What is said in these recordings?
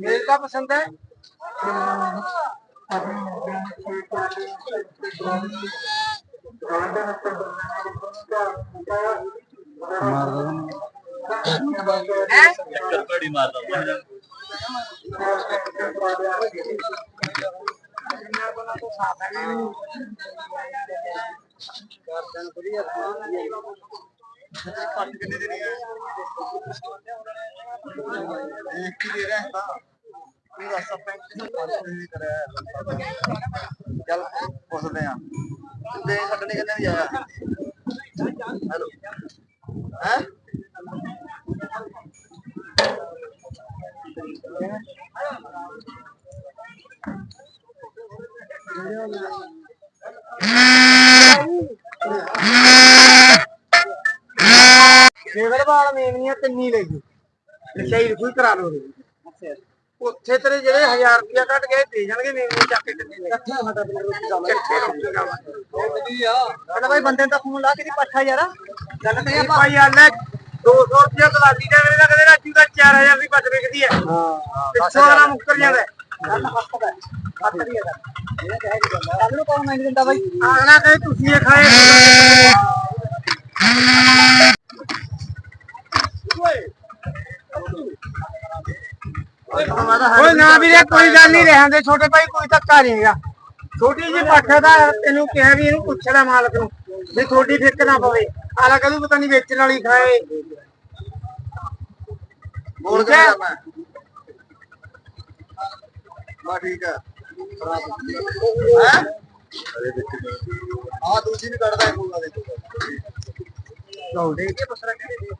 मेरा पसंद है मार दो। ਚੱਲ ਪੁੱਛਦੇ ਆ ਤੇ ਛੱਡਣੇ ਕਿੰਨੇ ਵੀ ਆਇਆ ਹੈਲੋ ਹੈ ਫੇਵਰ ਵਾਲ ਮੇਵਨੀਆਂ ਤਿੰਨੀ ਲੈ ਗਈ ਲਚਾਈ ਕੋਈ ਕਰਾ ਲੋ ਉੱਥੇ ਤੇਰੇ ਜਿਹੜੇ 1000 ਰੁਪਇਆ ਕੱਟ ਗਏ ਦੇ ਜਾਣਗੇ ਮੇਵਨੀ ਚੱਕ ਕੇ ਕਿੰਨੇ ਇਕੱਠੇ ਸਾਡਾ ਬਿਨਾਂ ਰੋਟੀ ਦਾ ਇਕੱਠੇ ਰੋਟੀ ਦਾ ਵਧੀਆ। ਕਹਿੰਦਾ ਬੰਦੇ ਦਾ ਫੋਨ ਲਾ ਕੇ ਦੀ ਪੱਠਾ ਯਾਰ। ਗੱਲ ਤੇ ਆਪਾਂ ਭਾਈ ਆਲੇ 200 ਰੁਪਇਆ ਕਲਾਲੀ ਦਾ ਮੇਰੇ ਦਾ ਕਦੇ ਰਾਜੂ ਦਾ 4000 ਦੀ ਪੱਟ ਵਿਕਦੀ ਹੈ। ਹਾਂ। ਪਿੱਛੋਂ ਵਾਲਾ ਮੁੱਕਰ ਜਾਂਦਾ। ਹੈ। ਗੱਲ ਹੱਥ ਦਾ ਹੱਥ ਦੀ ਹੈ ਇਹ ਕਹਿ ਦੀ ਗੱਲ। ਕੱਲ ਨੂੰ ਕੌਣ ਮੰਗ ਦਿੰਦਾ ਭਾਈ ਆਗਣਾ ਕਹੇ ਤੁਸੀਂ ਇਹ ਖਾਏ। ਓਏ ਨਾ ਵੀਰੇ ਕੋਈ ਗੱਲ ਨਹੀਂ ਰਹਿਣ ਦੇ। ਛੋਟੇ ਭਾਈ ਕੋਈ ਧੱਕਾ ਨਹੀਂਗਾ ਛੋਟੀ ਜੀ ਪੱਠ ਦਾ ਤੈਨੂੰ ਕਿਹਾ ਵੀ ਇਹਨੂੰ ਪੁੱਛਣਾ ਮਾਲਕ ਨੂੰ ਵੀ ਥੋੜੀ ਫਿੱਕ ਨਾ ਪਵੇ। ਆਲਾ ਕਦੋਂ ਪਤਾ ਨਹੀਂ ਵੇਚਣ ਵਾਲੀ ਖਾਏ। ਬੋਲ ਕੇ ਬਾ ਠੀਕ ਹੈ? ਹੈ ਆ ਦੂਜੀ ਵੀ ਕੱਢਦਾ ਹੈ ਬੋਲਾ ਦੇ ਲਓ ਦੇ ਕੇ ਪਸਰਾ ਕਹਿੰਦੇ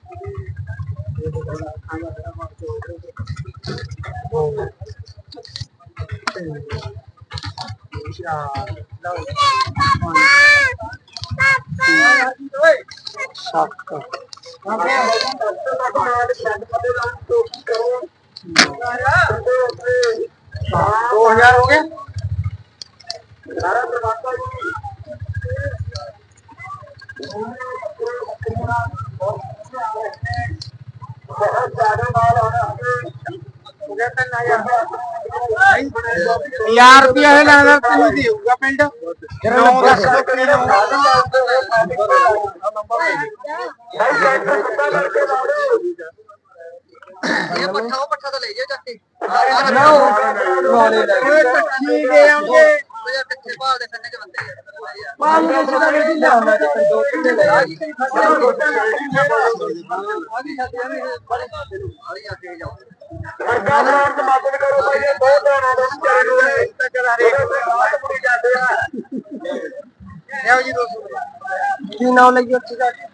दो 1000 ਰੁਪਏ ਇਹ ਲੱਗਦਾ ਤੈਨੂੰ ਦੇਊਗਾ ਪਿੰਡ ਨੌ ਦੱਸ ਦੋ ਕਿੰਨੇ ਦਾ ਹੋਊਗਾ ਇਹ ਪੱਠਾ ਉਹ ਪੱਠਾ ਤਾਂ ਲੈ ਜਾ ਚੱਕ ਕੇ ਨਾ ਵਾਲੇ ਲੈ ਕੱਠੀ ਦੇ ਆਉਂਗੇ ਯਾਰ ਕੱਠੇ ਭਾਲ ਦੇ ਕੰਨੇ ਚ ਬੰਦੇ ਭਾਲ ਦੇ ਜਿਹੜਾ ਵੀ ਨਾ ਹੁੰਦਾ ਤੇ ਦੋ ਕਿੰਨੇ ਦਾ ਆ ਜੀ ਫਸਲ ਹੋਣੀ ਆ ਜੀ ਬੜੀ ਆ ਕੇ ਜਾਓ ਸਰਕਾਰ ਤੋਂ ਮਦਦ ਕਰੋ ਭਾਈ ਇਹ ਬਹੁਤ ਆਣਾ ਦੋ ਚਾਰੇ ਨੂੰ ਤੱਕ ਹਰੇਕ ਬਾਤ ਪੂਰੀ ਜਾਂਦੇ ਆ। ਲਿਆਓ ਜੀ 200 ਕੀ ਨਾਮ ਲੱਗੀ ਉੱਥੇ ਜਾ ਕੇ?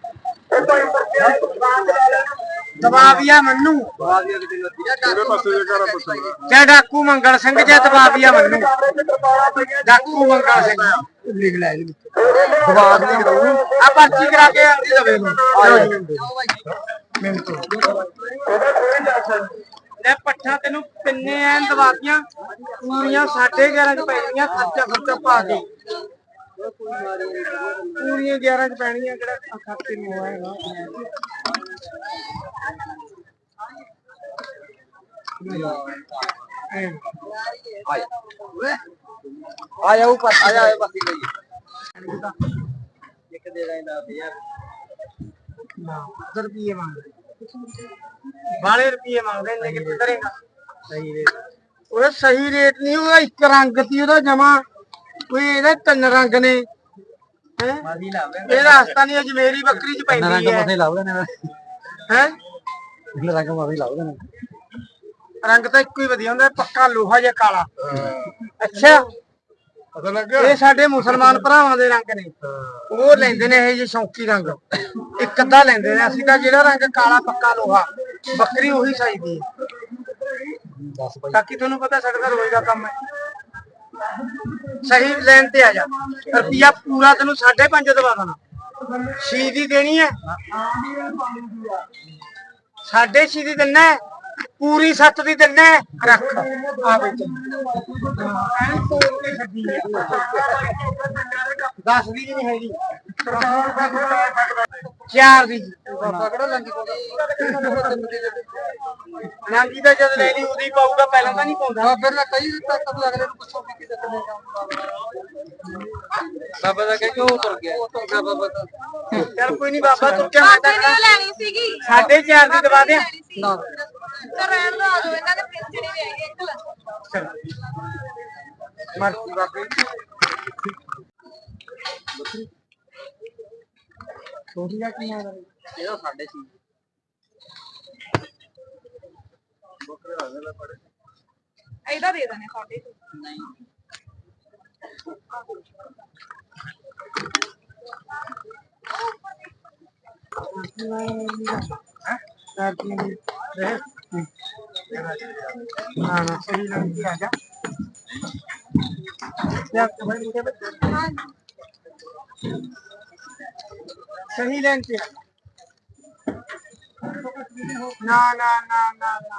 ਇਹ ਕੋਈ ਪਰਚੇ ਦੁਕਾਨ ਤੇ ਲੈ ਲੈਣਾ ਦਬਾਵੀਆ ਮੰਨੂ। ਪੂਰੇ ਪਾਸੇ ਦੇ ਘਰ ਪੁੱਛਣਾ ਜੈ ਡਾਕੂ ਮੰਗਲ ਸਿੰਘ ਜੈ ਦਬਾਵੀਆ ਮੰਨੂ। ਡਾਕੂ ਮੰਗਲ ਸਿੰਘ। ਲਿਖ ਲੈ ਇਹਦੇ ਵਿੱਚ। ਦਬਾਵ ਲਿਖ ਦਊ ਆ ਪਰਚੀ ਕਰਾ ਕੇ ਆਂਦੀ ਦਵੇ ਨੂੰ ਮਿੰਟੋ ਲੈ ਪੱਠਾ ਤੈਨੂੰ ਕਿੰਨੇ ਐਨ ਦਵਾਤੀਆਂ ਪੂਰੀਆਂ 11.5 ਚ ਪੈਣੀਆਂ ਖਰਚਾ ਖਰਚਾ ਪਾ ਕੇ। ਪੂਰੀਆਂ 11 ਚ ਪੈਣੀਆਂ ਕਿਹੜਾ ਖਰਚੇ ਨੂੰ ਆਏਗਾ ਆ ਜਾ ਉੱਪਰ ਆ ਜਾ ਬਸੀ ਲਈ ਇੱਕ ਦੇ ਲੈਂਦਾ ਯਾਰ ਨਾ 10 ਰੁਪਏ ਮੰਗਦੇ। ਬਾਲੇ ਰੁਪਏ ਮੰਗਦੇ ਨੇ ਕਿ ਕਰੇਗਾ ਸਹੀ ਰੇਟ ਉਹ ਸਹੀ ਰੇਟ ਨਹੀਂ ਉਹ ਇੱਕ ਰੰਗ ਸੀ ਉਹਦਾ ਜਮਾ ਕੋਈ ਇਹਦੇ ਤਿੰਨ ਰੰਗ ਨੇ। ਹੈ? ਇਹ ਰਸਤਾ ਨਹੀਂ ਅਜਮੇਰੀ ਬੱਕਰੀ ਚ ਪੈਂਦੀ ਹੈ। ਲਾਉਦੇ ਨੇ। ਹੈ? ਰੰਗ ਮਾਵੇ ਲਾਉਦੇ ਨੇ। ਰੰਗ ਤਾਂ ਇੱਕੋ ਹੀ ਵਧੀਆ ਹੁੰਦਾ ਪੱਕਾ ਲੋਹਾ ਜਿਹਾ ਕਾਲਾ। ਅੱਛਾ। ਪਤਾ ਲੱਗ ਇਹ ਸਾਡੇ ਮੁਸਲਮਾਨ ਭਰਾਵਾਂ ਦੇ ਰੰਗ ਨੇ। ਉਹ ਲੈਂਦੇ ਨੇ ਇਹ ਜਿਹੇ ਸ਼ੌਂਕੀ ਰੰਗ। ਇੱਕ ਅੱਧਾ ਲੈਂਦੇ ਨੇ। ਅਸੀਂ ਤਾਂ ਜਿਹੜਾ ਰੰਗ ਕਾਲਾ, ਪੱਕਾ ਲੋਹਾ, ਬੱਕਰੀ ਉਹੀ ਚਾਹੀਦੀ ਹੈ। ਦੱਸ ਭਾਈ ਬਾਕੀ ਤੁਹਾਨੂੰ ਪਤਾ ਸਾਡਾ ਤਾਂ ਰੋਜ਼ ਦਾ ਕੰਮ ਹੈ। ਸਹੀ ਲੈਣ ਤੇ ਆ ਜਾ। ਰੁਪਿਆ ਪੂਰਾ ਤੈਨੂੰ 5.5 ਦਵਾ ਦੇਣਾ। ਛੀ ਦੀ ਦੇਣੀ ਹੈ। ਸਾਢੇ ਛੀ ਦੀ ਦਿੰਨਾ ਹੈ। ਪੂਰੀ ਸੱਤ ਦੀ ਦਿੰਨੇ ਰੱਖ। ਆ ਬਈ ਦਸ ਦੀ ਵੀ ਨਹੀਂ ਹੈਗੀ। ਚਾਰ ਦੀ ਨਾਂਗੀ ਤਾਂ ਜਦ ਲੈ ਲਈ ਉਹਦੀ ਪਾਊਗਾ ਪਹਿਲਾਂ ਤਾਂ ਨਹੀਂ ਪਾਉਂਦਾ। ਫਿਰ ਨਾ ਕਈ ਤੱਕ ਤੱਕ ਅਗਲੇ ਨੂੰ ਪੁੱਛੋ ਕਿ ਬਾਬਾ ਦਾ ਕੇ ਉਹ ਤੁਰ ਗਿਆ। ਬਾਬਾ ਦਾ। ਚਲ ਕੋਈ ਨਹੀਂ ਬਾਬਾ ਤੁਰ ਕੇ ਮੈਂ ਲੈਣੀ ਸੀਗੀ। ਦੀ ਦਵਾ ਦਿਆਂ। ਨਾ ਤਾਂ ਰਹਿਣ ਦੋ ਆ ਜਾਓ ਇਹਨਾਂ ਦੇ ਪਿੰਚਣੀ ਵੀ ਹੈਗੀ ਅੰਕਲ ਮਰਜ਼ੀ ਬਾਬੇ ਛੋਟੀਆਂ ਕੀ ਆ ਇਹਦਾ ਸਾਡੇ ਸੀ ਇਹਦਾ ਦੇ ਦੇਣੇ ਸਾਡੇ ਹਾਂ ਨਾ ਸਹੀ ਲੰਗੀ ਆ ਜਾ ਯਾ ਭਾਈ ਮੁਝੇ ਬਤਾ सही लाइन पे ना ना ना ना ना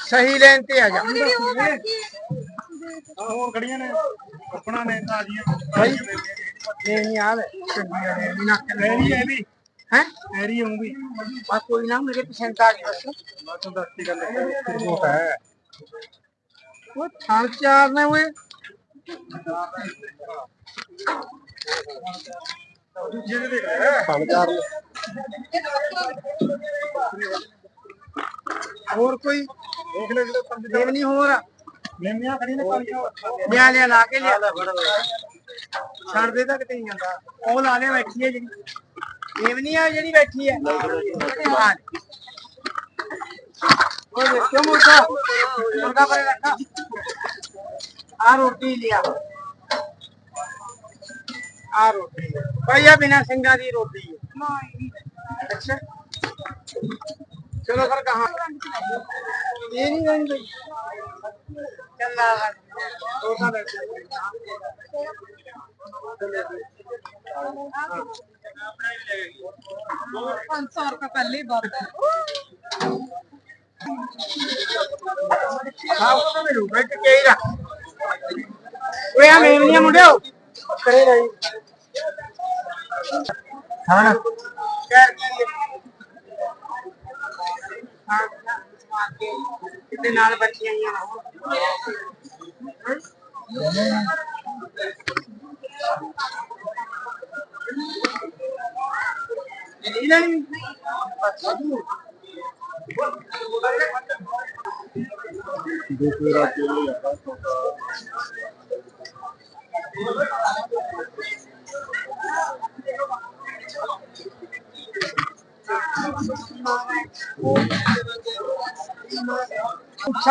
सही लाइन पे आ जा ਦੀਦੀ ਉਹ ਲੜਕੀ ਹੋਰ ਖੜੀਆਂ ਨੇ ਆਪਣਾ ਨੇ ਤਾਜ਼ੀਆਂ भाई ये नहीं यार चंगी ना ਐਰੀ ਐ ਵੀ हैं? मेरी होंगी। और कोई ना मेरे परसेंटेज बस तो दस्ती का लेकर वो है। वो थाल चार ने हुए। और कोई नहीं हो रहा। लिया लिया ला के लिया ਛੱਡਦੇ ਤਾਂ ਕਿਤੇ ਨਹੀਂ ਜਾਂਦਾ ਉਹ ਲਾ ਲਿਆ ਬੈਠੀ ਹੈ ਜਿਹੜੀ ਇਹ ਵੀ ਨਹੀਂ ਆ ਜਿਹੜੀ ਬੈਠੀ ਹੈ ਹਾਂ ਉਹ ਦੇਖੋ ਮੁਰਗਾ ਮੁਰਗਾ ਪਰੇ ਰੱਖਾ ਆ ਰੋਟੀ ਲਿਆ ਆ ਰੋਟੀ ਭਈਆ ਬਿਨਾ ਸਿੰਘਾਂ ਦੀ ਰੋਟੀ ਹੈ अच्छा चलो सर कहाँ ये नहीं जाएँगे चल रहा है 500 ਰੁਪਏ ਪਹਿਲੇ ਹੀ ਵੱਧ ਹੈ ਖਾਓ ਤਾਂ ਮੈਨੂੰ ਬੈਠ ਕੇ ਹੀ ਰੱਖ। ਓਏ ਆ ਮੇਮਨੀਆਂ ਮੁੰਡਿਓ। ਕਰੇ ਰਹੀ ਖਾਣਾ ਕਰ ਕੇ ਕਿਤੇ ਨਾਲ ਬੱਚੀਆਂ ਹੀ ਆ ਪੁੱਛਾ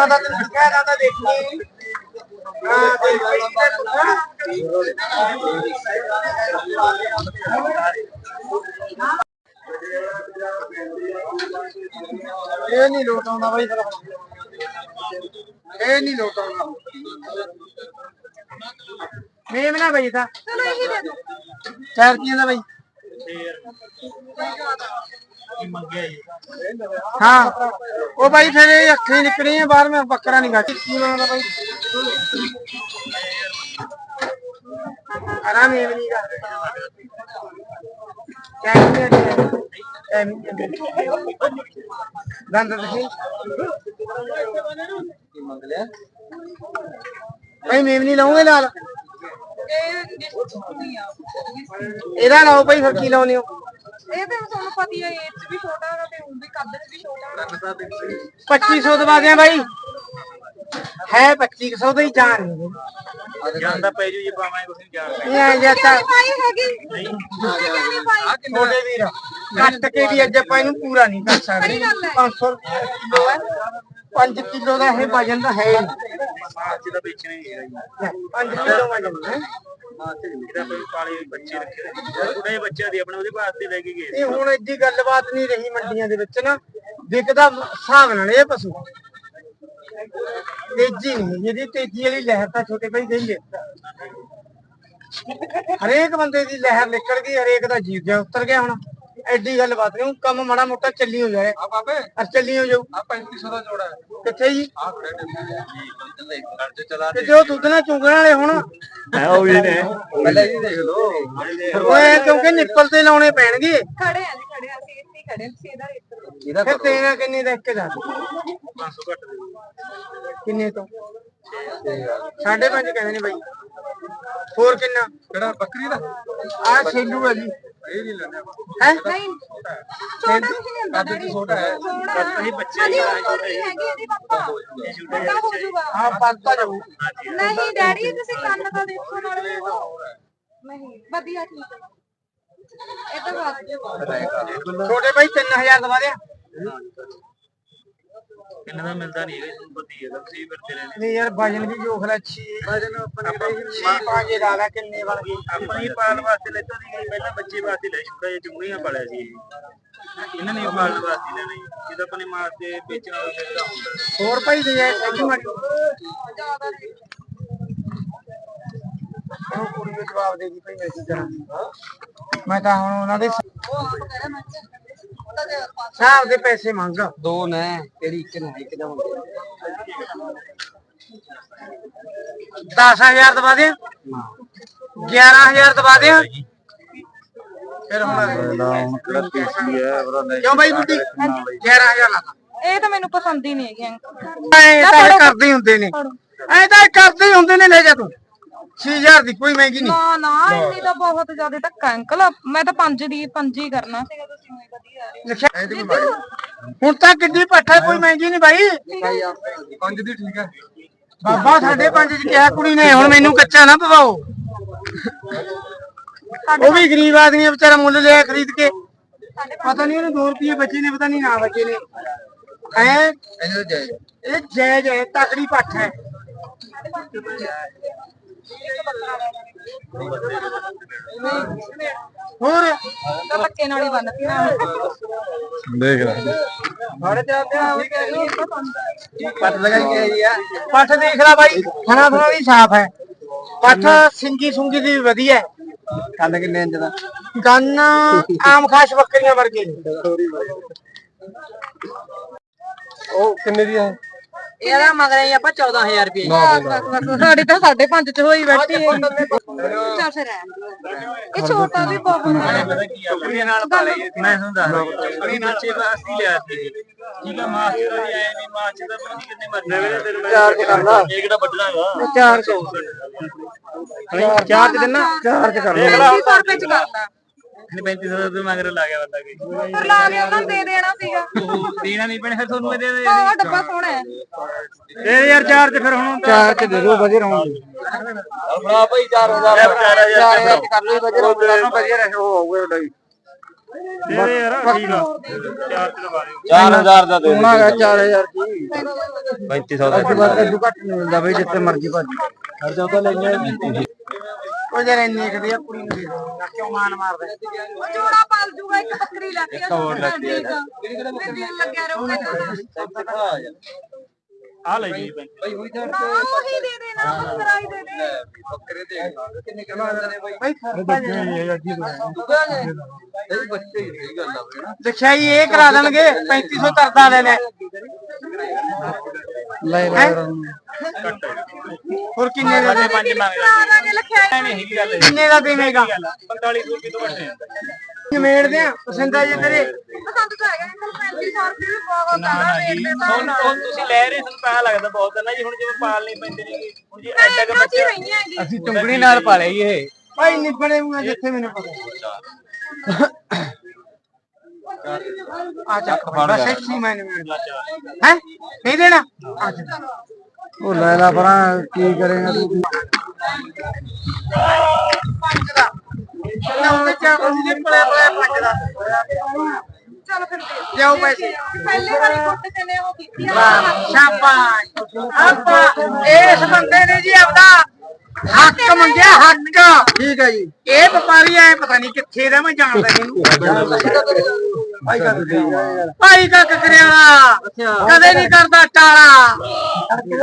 ਦਾ ਤੈਨੂੰ ਕਹਿ ਦਾ ਦੇਖੀ ਦੇਖੀ ਇਹ ਨਹੀਂ ਲੋਟ ਆਉਂਦਾ ਬਾਈ ਫਿਰ ਇਹ ਨਹੀਂ ਲੋਟ ਆਉਂਦਾ ਮੇਮ ਨਾ ਬਈ ਤਾਂ ਚਲੋ ਇਹੀ ਦੇ ਦਿਓ ਚਾਰ ਰੁਪਈਆਂ ਦਾ ਬਾਈ ਹਾਂ ਉਹ ਬਾਈ ਫਿਰ ਇਹ ਅੱਖੀਂ ਨਿਕਲੀਆਂ ਬਾਹਰ ਮੈਂ ਬੱਕਰਾ ਨਹੀਂ ਗੱਟ ਕੀ ਮੰਗਦਾ ਬਾਈ ਆਰਾਮ ਗਾ ਕੈਮੀ ਕੈਮੀ ਦੰਦ। ਦੇਖੀ ਮੰਗ ਲਿਆ ਭਾਈ ਮੇਮਨੀ ਲਾਉਂਗੇ ਲਾਲ ਇਹ ਨਹੀਂ ਆ ਇਹਦਾ ਲਾਓ ਭਾਈ ਫਿਰ ਕੀ ਲਾਉਨੇ ਹੋ? ਇਹ ਤਾਂ ਤੁਹਾਨੂੰ ਪਤਾ ਹੀ ਹੈ ਇਹ ਚ ਵੀ ਛੋਟਾ ਹੈਗਾ ਤੇ ਹੁਣ ਵੀ ਕੱਦ ਵੀ ਛੋਟਾ ਹੈਗਾ 2500 ਦਵਾ ਦਿਆਂ ਭਾਈ ਹੈ 2500 ਦਾ ਜਾਨ ਜਾਂਦਾ ਪੈ ਜੂ ਜੇ ਪਾਵਾਂ ਕੁਝ ਨਹੀਂ ਜਾਣ ਇਹ ਪਾਈ ਹੈਗੀ। ਕਿਹੜੀ ਪਾਈ ਛੋਟੇ ਵੀਰ। ਕੱਟ ਕੇ ਵੀ ਅੱਜ ਆਪਾਂ ਇਹਨੂੰ ਪੂਰਾ ਨਹੀਂ ਕਰ ਸਕਦੇ। ਸਹੀ ਗੱਲ ਹੈ। 500 ਕਿਲੋ ਹੈ। 5 ਕਿਲੋ ਦਾ ਇਹ ਵਜਨ ਤਾਂ ਹੈ ਹੀ ਨਹੀਂ। ਅੱਜ ਦਾ ਵੇਚਣੇ ਨਹੀਂ ਹੈਗਾ ਜੀ 5 ਕਿਲੋ ਵਜਨ ਹੈ। ਹਾਂ ਤੇ ਜਿਹੜਾ ਆਪਾਂ ਪਾਲੇ ਬੱਚੇ ਰੱਖੇ ਨੇ। ਛੋਟੇ ਬੱਚਿਆਂ ਦੀ ਆਪਣੇ ਉਹਦੇ ਵਾਸਤੇ ਲੈ ਕੇ ਗਏ। ਇਹ ਹੁਣ ਏਡੀ ਗੱਲਬਾਤ ਨਹੀਂ ਰਹੀ ਮੰਡੀਆਂ ਦੇ ਵਿੱਚ ਨਾ। ਵਿਕਦਾ ਹਿਸਾਬ ਨਾਲ ਇਹ ਪਸ਼ੂ। ਤੇਜ਼ੀ ਨਹੀਂ ਜਿਹਦੀ ਤੇਜ਼ੀ ਵਾਲੀ ਲਹਿਰ ਤਾਂ ਛੋਟੇ ਭਾਈ ਗਈ ਹਰੇਕ ਬੰਦੇ ਦੀ ਲਹਿਰ ਨਿਕਲ ਗਈ, ਹਰੇਕ ਦਾ ਜੀਵ ਜਿਹਾ ਉਤਰ ਗਿਆ ਹੁਣ। ਐਡੀ ਗੱਲ ਬਾਤ ਨਹੀਂ ਕੰਮ ਮਾੜਾ ਮੋਟਾ ਚੱਲੀ ਹੋ। ਜਾਏ ਆ ਬਾਬੇ। ਅਰ ਚੱਲੀ ਹੋ। ਜਾਊ ਆ 3500 ਦਾ ਜੋੜਾ ਹੈ। ਕਿੱਥੇ ਜੀ? ਆ ਖੜੇ ਨੇ। ਜੀ ਖਰਚ ਚਲਾ ਤੇ ਜੋ ਦੁੱਧ ਨਾਲ ਚੁੰਗਣ ਵਾਲੇ ਹੁਣ। ਹੈ ਉਹ ਵੀ ਨੇ। ਪਹਿਲਾਂ ਇਹ ਦੇਖ ਲਓ। ਓਏ ਕਿਉਂਕਿ ਨਿੱਪਲ ਤੇ ਲਾਉਣੇ ਪੈਣਗੇ। ਖੜੇ ਆ ਜੀ ਖੜੇ ਆ ਅਸੀਂ ਇੱਥੇ ਖੜੇ ਤੁਸੀਂ ਇਹਦਾ ਰੇਟ ਕਰੋ। ਇਹਦਾ ਤੇਰਾ ਕਿੰਨੇ ਦਾ ਇੱਕ ਦਾ? 500 ਘੱਟ ਦੇ। ਕਿੰਨੇ ਤੋਂ? ਸਾਢੇ ਪੰਜ ਕਹਿੰਦੇ ਨੇ ਬਾਈ। ਹੋਰ ਕਿੰਨਾ? ਕਿਹੜਾ ਬੱਕਰੀ ਦਾ? ਆ ਛੇਲੂ ਹੈ ਜੀ। ਇਹ ਨਹੀਂ ਲੈਣਾ ਹੈ? ਨਹੀਂ। ਛੋਟਾ ਤੁਸੀਂ ਨਹੀਂ ਹੁੰਦਾ ਡੈਡੀ ਛੋਟਾ ਹੈ। ਛੋਟਾ ਅਸੀਂ ਬੱਚੇ ਹਾਂਜੀ ਹੀ ਉਹ ਆ, ਛੋਟੀ ਹੈਗੀ ਇਹਦੀ ਪਾਪਾ। ਛੋਟਾ ਹੋ ਜਾਊਗਾ। ਹਾਂ ਪੱਕਾ ਜਾਊ। ਨਹੀਂ ਡੈਡੀ ਤੁਸੀਂ ਕੰਨ ਤਾਂ ਦੇਖੋ ਨਾਲੇ ਉਹ। ਨਹੀਂ ਵਧੀਆ ਠੀਕ ਹੈ। ਇਹ ਤਾਂ ਬਾਤ ਛੋਟੇ ਬਾਈ 3000 ਦਵਾ ਦੇ ਕਿੰਨੇ ਦਾ ਮਿਲਦਾ ਨਹੀਂ ਹੈਗਾ ਤੁਹਾਨੂੰ ਪਤਾ ਹੀ ਹੈ ਤੁਸੀਂ ਫਿਰਦੇ ਰਹਿੰਦੇ ਨਹੀਂ ਯਾਰ ਵਜਨ ਵੀ ਜੋਖ ਲੈ 6 ਵਜਨ ਆਪਣੇ 6 5 ਦਾ ਦਾ ਕਿੰਨੇ ਬਣ ਗਏ? ਆਪਾਂ ਹੀ ਪਾਲਣ ਵਾਸਤੇ ਲੈਤਾ ਸੀ ਪਹਿਲਾਂ ਬੱਚੇ ਵਾਸਤੇ ਲੈ ਛੋਟਾ ਜਿਹਾ ਚੁੰਗੜੀਆਂ ਪਾਲਿਆ ਸੀ। ਇਹ। ਇਹਨਾਂ ਨੇ ਪਾਲਣ ਵਾਸਤੇ ਲੈਣਾ ਜੀ ਜਦੋਂ ਆਪਣੇ ਮਾਰ ਤੇ ਵੇਚਣਾ ਹੋਵੇ ਫਿਰ ਤਾਂ। ਹੁੰਦਾ ਹੋਰ ਭਾਈ ਦੇ ਜਾਏ ਸਹੀ ਮਾਰੀ ਜ਼ਿਆਦਾ ਉਹ ਕੁੜੀ ਨੂੰ ਜਵਾਬ ਦੇ ਦੀ ਭਾਈ ਮੈਂ ਕੀ ਕਰਾਂ। ਮੈਂ ਤਾਂ ਹੁਣ ਉਹਨਾਂ ਦੇ ਹਿਸਾਬ ਦੇ ਪੈਸੇ ਮੰਗ। ਦੋ ਨੇ ਤੇਰੀ ਇੱਕ ਨੇ ਇੱਕ ਦਾ ਹੁੰਦਾ 10000 ਦਵਾ ਦੇ 11000 ਦਵਾ ਦੇ ਫਿਰ ਹੁਣ ਕਿਹੜਾ ਪੀਸੀ ਹੈ ਬਰਾ ਨਹੀਂ ਕਿਉਂ ਬਾਈ ਬੁੱਢੀ 11000 ਲਾ ਇਹ ਤਾਂ ਮੈਨੂੰ ਪਸੰਦ ਹੀ ਨਹੀਂ ਹੈਗੀ ਐ ਤਾਂ ਇਹ ਕਰਦੇ ਹੁੰਦੇ ਨੇ। ਐ ਤਾਂ ਕਰਦੇ ਹੁੰਦੇ ਨੇ ਲੈ ਜਾ ਤੂੰ। 6000 ਦੀ ਕੋਈ ਮਹਿੰਗੀ ਨਹੀਂ। ਨਾ ਨਾ ਇੰਨੀ ਤਾਂ ਬਹੁਤ ਜ਼ਿਆਦਾ ਧੱਕਾ ਅੰਕਲ। ਮੈਂ ਤਾਂ ਪੰਜ ਦੀ ਪੰਜ ਹੀ ਕਰਨਾ। ਹੁਣ ਤਾਂ ਕਿੱਡੀ ਪੱਠ ਕੋਈ ਮਹਿੰਗੀ ਨਹੀਂ ਬਾਈ। ਪੰਜ ਦੀ ਠੀਕ ਹੈ। ਬਾਬਾ ਸਾਡੇ ਪੰਜ ਚ ਕਿਹਾ ਕੁੜੀ ਨੇ ਹੁਣ ਮੈਨੂੰ ਕੱਚਾ ਨਾ ਪਵਾਓ। ਉਹ ਵੀ ਗਰੀਬ ਆਦਮੀ ਵਿਚਾਰਾ ਮੁੱਲ ਲਿਆ ਖਰੀਦ ਕੇ। ਪਤਾ ਨਹੀਂ ਉਹਨੂੰ 2 ਰੁਪਏ ਬਚੇ ਨੇ ਪਤਾ ਨਹੀਂ ਨਾ ਬਚੇ ਨੇ। ਐ ਇਹ ਜਾਇਜ਼। ਹੈ ਤਕੜੀ ਪੱਠ ਹੈ। ਹੋਰ? ਤਾਂ ਧੱਕੇ ਨਾਲ ਹੀ ਬੰਨਤੀ ਨਾ ਦੇਖ ਲੈ। ਜਾਂਦੇ ਆ ਪੱਟ ਲਗਾਈ ਗਈ ਆ। ਪੱਠ ਦੇਖ ਲੈ ਬਾਈ ਖਾਣਾ ਥੋੜਾ ਵੀ ਸਾਫ਼ ਹੈ। ਪੱਠ ਸਿੰਗੀ ਸੁੰਗੀ ਦੀ ਵਧੀਆ ਹੈ। ਕੰਨ ਕਿੰਨੇ ਇੰਚ ਦਾ? ਕੰਨ ਆਮ ਖਾਸ ਬੱਕਰੀਆਂ ਵਰਗੇ ਉਹ ਕਿੰਨੇ ਦੀ ਹੈ? ਇਹਦਾ ਮਗਰ ਹੀ ਆਪਾਂ 14000 ਰੁਪਏ। ਸਾਡੀ ਤਾਂ 5.5 ਚ ਹੋਈ ਬੈਠੀ ਹੈ ਚੱਲ ਫਿਰ ਰਹਿਣ ਦਿਓ। ਇਹ ਛੋਟਾ ਵੀ ਬਹੁਤ ਹੈ ਪਤਾ ਕੀ ਆ ਕੁੜੀਆਂ ਨਾਲ ਪਾਲੇ ਮੈਂ ਤੁਹਾਨੂੰ ਦੱਸਦਾ ਕੁੜੀ ਬੱਚੇ ਵਾਸਤੇ ਹੀ ਲਿਆ ਸੀ। ਠੀਕ ਆ ਮਾਸਟਰ ਦੀ ਆਏ ਨਹੀਂ ਮਾਸਟਰ ਦਾ ਪਤਾ ਨਹੀਂ ਕਿੰਨੇ ਮਰਨੇ ਚਾਰ ਚ ਇਹ ਕਿਹੜਾ ਵੱਢਣਾ ਹੈਗਾ ਚਾਰ ਚ ਚਾਰ ਚ ਦੇਣਾ ਚਾਰ ਚ ਕਰ ਲਾ। 35 ਰੁਪਏ ਚ ਕਰਦਾ। ਇਹਨੇ 3500 ਦਾ ਮਗਰ ਲਾ ਗਿਆ ਬੰਦਾ ਕੋਈ। ਫਿਰ ਲਾ ਕੇ ਉਹਨਾਂ ਨੂੰ ਦੇ ਦੇਣਾ ਸੀਗਾ। ਦੇਣਾ ਨਹੀਂ ਪੈਣਾ ਫਿਰ ਤੁਹਾਨੂੰ ਇਹਦੇ ਦੇ ਉਹ ਡੱਬਾ ਸੋਹਣਾ ਹੈ। ਇਹ ਯਾਰ ਚਾਰ ਚ ਫਿਰ ਹੁਣ ਚਾਰ ਚ ਦੇ ਦੋ ਵਧੀਆ ਰਹੂੰਗੇ। ਬਣਾ ਭਾਈ 4000 4000 ਚ ਕਰ ਲਈ ਵਧੀਆ ਰਹੂੰਗਾ। ਵਧੀਆ ਰਹੇ ਉਹ ਹੋਊਗਾ ਤੁਹਾਡਾ ਵੀ। ਦੇ ਦੇ ਯਾਰ ਠੀਕ ਆ। ਚਾਰ ਤੇ ਲਵਾ ਦਿਓ। 4000 ਦਾ ਦੇ ਹੋਣਾ ਹੈਗਾ 4000 ਜੀ 3500 ਅੱਜ ਬਾਅਦ ਇਹ ਘੱਟ ਨਹੀਂ ਮਿਲਦਾ ਬਈ ਜਿੱਥੇ ਮਰਜ਼ੀ ਭਾਜੀ। ਖਰਚਾ ਤਾਂ ਲੈਣੇ ਉਹ ਜਰ ਇੰਨੇ ਕਦੇ ਆ ਕੁੜੀ ਨੂੰ ਦੇ ਦੋ ਕਿਉਂ ਮਾਨ ਮਾਰਦਾ? ਉਹ ਜੋੜਾ ਪਾਲ ਜੂਗਾ ਇੱਕ ਬੱਕਰੀ ਲੈ ਕੇ ਹੋਰ ਲੈ ਕੇ ਲੱਗਿਆ ਰਹੂਗਾ ਆ ਲੈ ਜੀ। ਪੈਂਤੀ ਭਾਈ ਹੋਈ ਤਾਂ ਨਾ ਉਹੀ ਦੇ ਦੇਣਾ ਬੱਕਰਾ ਹੀ ਦੇ ਦੇ ਬੱਕਰੇ ਦੇ ਕਿੰਨੇ ਕਿਲੋ ਆਉਂਦੇ ਨੇ ਭਾਈ ਬਈ ਖਰਚਾ ਜਿਹੜਾ ਇਹ ਬੱਚੇ ਹੀ ਸਹੀ ਗੱਲ ਆ ਬਈ ਨਾ। ਲਿਖਾਈ ਇਹ ਕਰਾ ਦੇਣਗੇ 3500 ਕਰਦਾ ਲੈ ਲੈ। ਲੈ ਲੈ ਹੋਰ ਕਿੰਨੇ ਦਾ? ਸਾਡੇ ਪੰਜ ਮੰਗ ਕਰਾ ਦਾਂਗੇ ਲਖਿਆ ਨਹੀਂ ਹੈਗੀ ਗੱਲ ਕਿੰਨੇ ਦਾ ਦੇਵੇਂਗਾ? 4500 ਰੁਪਏ ਤੋਂ ਘੱਟ ਨਿਮੇੜਦੇ ਆ ਪਸੰਦ ਆ ਜੇ ਤੇਰੇ। ਪਸੰਦ ਤਾਂ ਹੈਗਾ ਅੰਕਲ 3500 ਰੁਪਏ ਵੀ ਬਹੁਤ ਜ਼ਿਆਦਾ ਰੇਟ ਦੇ ਤਾਂ ਹੁਣ ਹੁਣ ਤੁਸੀਂ ਲੈ ਰਹੇ ਤੁਹਾਨੂੰ ਪੈਸਾ ਲੱਗਦਾ ਬਹੁਤ ਹੈ ਨਾ ਜੀ ਹੁਣ ਜਿਵੇਂ ਪਾਲ ਨਹੀਂ ਪੈਂਦੇ ਨੇ ਹੁਣ ਜੀ ਐਡਾ ਕ ਬੱਚੇ ਅਸੀਂ ਚੁੰਗੜੀ ਨਾਲ ਪਾਲੇ ਇਹ। ਭਾਈ ਨਿਬੜੇ ਹੋਏ ਜਿੱਥੇ ਮੈਨੂੰ ਪਤਾ। ਆ ਚੱਕ ਬਸ ਇੱਥੇ ਮੈਂ ਨਿਮੇੜਦਾ ਹੈ? ਨਹੀਂ ਦੇਣਾ? ਆ ਜਾ। ਉਹ ਲੈ ਲਾ ਪਰਾਂ ਕੀ ਕਰੇਗਾ ਤੂੰ? ਪੰਜ ਦਾ। ਨਾ ਚਾਹ ਉਹਦੇ ਕੋਲੇ ਕੋਲੇ ਪੰਜ ਦਾ ਚਲ ਫਿਰ ਦੇ ਲਿਆਓ ਪੈਸੇ ਪਹਿਲੇ ਵਾਲੀ ਕੁੱਟ ਤੇ ਨੇ ਉਹ ਕੀਤੀ ਆ। ਵਾਹ ਸ਼ਾਬਾਸ਼। ਆਪਾਂ ਇਸ ਬੰਦੇ ਨੇ ਜੀ ਆਪਦਾ ਹੱਕ ਮੰਗਿਆ ਹੱਕ। ਠੀਕ ਹੈ ਜੀ। ਇਹ ਵਪਾਰੀ ਐ ਪਤਾ ਨਹੀਂ ਕਿੱਥੇ ਦਾ ਮੈਂ ਜਾਣਦਾ ਇਹਨੂੰ। ਭਾਈ ਕਾ ਭਾਈ ਕਾ ਕਰਿਆਲਾ ਕਦੇ ਨਹੀਂ ਕਰਦਾ ਟਾਲਾ।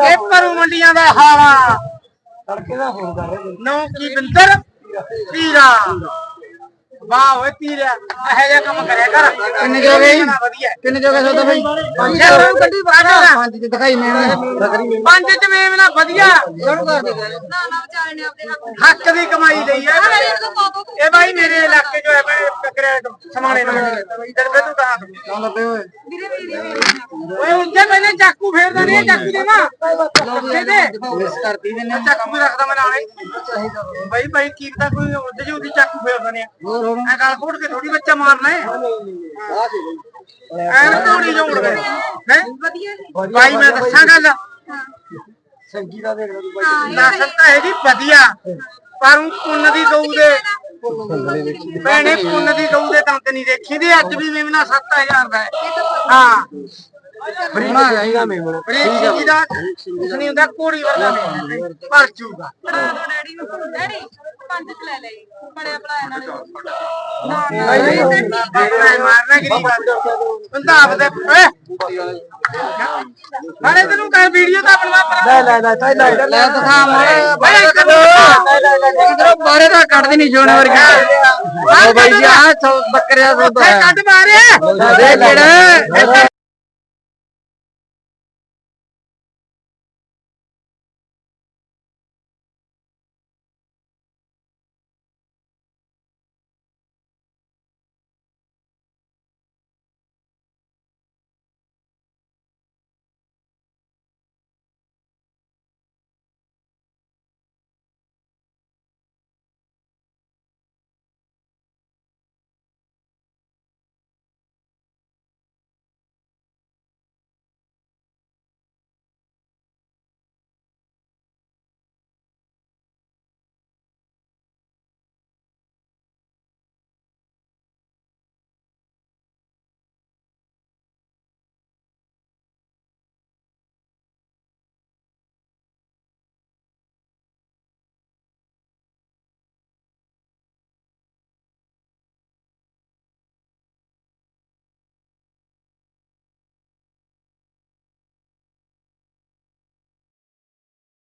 ਇਹ ਪਰੂ ਮੰਡੀਆਂ ਦਾ ਹਾਲਾ। ਤੜਕੇ ਦਾ ਫੋਨ ਕਰ ਨੌ ਕੀ ਬਿੰਦਰ? ਪੀਰਾ। ਵਾਹ ਓਏ ਪੀਰਿਆ ਇਹੋ ਜਿਹਾ ਕੰਮ ਕਰਿਆ ਕਰ। ਕਿੰਨੇ ਜੋ? ਗਏ? ਕਿੰਨੇ ਜੋਗਾ ਸੌਦਾ ਬਈ ਪੰਜ ਗੱਡੀ ਬਾਹਰ ਪੰਜ ਤੇ ਦਿਖਾਈ ਮੈਂ ਪੰਜ ਚ ਮੇਮਣਾ ਵਧੀਆ। ਸ਼ੁਰੂ ਕਰ ਦੇ। ਨਾ ਨਾ ਵਿਚਾਰੇ ਨੇ ਆਪਣੇ ਹੱਕ ਹੱਕ ਦੀ ਕਮਾਈ ਲਈ ਹੈ ਇਹ ਬਾਈ ਮੇਰੇ ਇਲਾਕੇ ਜੋ ਹੈ ਸਮਾਣੇ ਨਾਲ ਦਰਬੇ ਤੂੰ ਕਹਾਂ ਕੌਣ ਲੱਗੇ ਓਏ ਵੀਰੇ ਵੀਰੇ ਵੀਰੇ। ਓਏ ਉੱਤੇ ਮੈਨੇ ਚਾਕੂ ਫੇਰਦਾ ਨਹੀਂ ਚਾਕੂ ਦੇਵਾ। ਦੇ ਦੇ। ਮਿਸ ਕਰਦੀ ਦੇ ਨੇ ਚਾਕੂ ਵੀ ਰੱਖਦਾ ਮੈਂ ਨਾਲੇ। ਬਾਈ ਬਾਈ ਕੀ ਤਾਂ ਕੋਈ ਉੱਤੇ ਜੀ ਉਹਦੀ ਚਾਕੂ ਫੇਰਦਾ ਨਹੀਂ। ਹੋਰ ਹੋਰ ਐ ਗਾਲ ਘੋਟ ਕੇ ਥੋੜੀ ਬੱਚਾ ਮਾਰਨਾ ਹੈ ਐ ਥੋੜੀ ਜੋੜ ਗਏ। ਹੈ? ਵਧੀਆ ਜੀ। ਬਾਈ ਮੈਂ ਦੱਸਾਂ ਗੱਲ। ਸੰਗੀ ਦਾ ਹਾਂ ਹੈਗੀ ਵਧੀਆ। ਪਰ ਉਹ ਪੁੰਨ ਦੀ ਗਊ ਦੇ। ਭੈਣੇ ਪੁੰਨ ਦੀ ਗਊ ਦੇ ਦੰਦ ਨਹੀਂ ਦੇਖੀ ਦੀ ਅੱਜ ਵੀ ਮੇਮਨਾ 7000 ਦਾ ਹੈ। ਹਾਂ। ਬਣਾ ਜਾਏਗਾ ਮੈਂ ਬੜਾ ਬਰੀਕ ਜੀ ਦਾ ਕੁਛ ਨਹੀਂ ਹੁੰਦਾ ਕੋੜੀ ਵਰਗਾ ਮੇਮਣਾ ਭਰ ਜੂਗਾ ਡੈਡੀ ਨੂੰ ਡੈਡੀ ਪੰਜ ਚ ਲੈ ਲੈ ਜੀ ਬੜਿਆ ਭਰਾ ਨਾਲ ਬਾਈ ਮਾਰਨਾ ਗਰੀਬ ਬੰਦਾ ਆਪਦੇ ਓਏ ਨਾਲੇ ਤੈਨੂੰ ਕਹ ਵੀਡੀਓ ਤਾਂ ਬਣਵਾ ਲੈ ਲੈ ਲੈ ਲੈ ਲੈ ਲੈ ਦਿਖਾ ਮਾੜਾ ਬਾਈ ਇਧਰੋਂ ਬਾਰੇ ਦਾ ਕੱਢਦੀ ਨਹੀਂ ਸੋਨੇ ਵਰਗਾ ਬਾਈ ਜੀ ਆ ਬੱਕਰਿਆ ਸੌਦਾ ਕੱਢ ਮਾਰਿਆ ਦੇ ਕਿਹੜਾ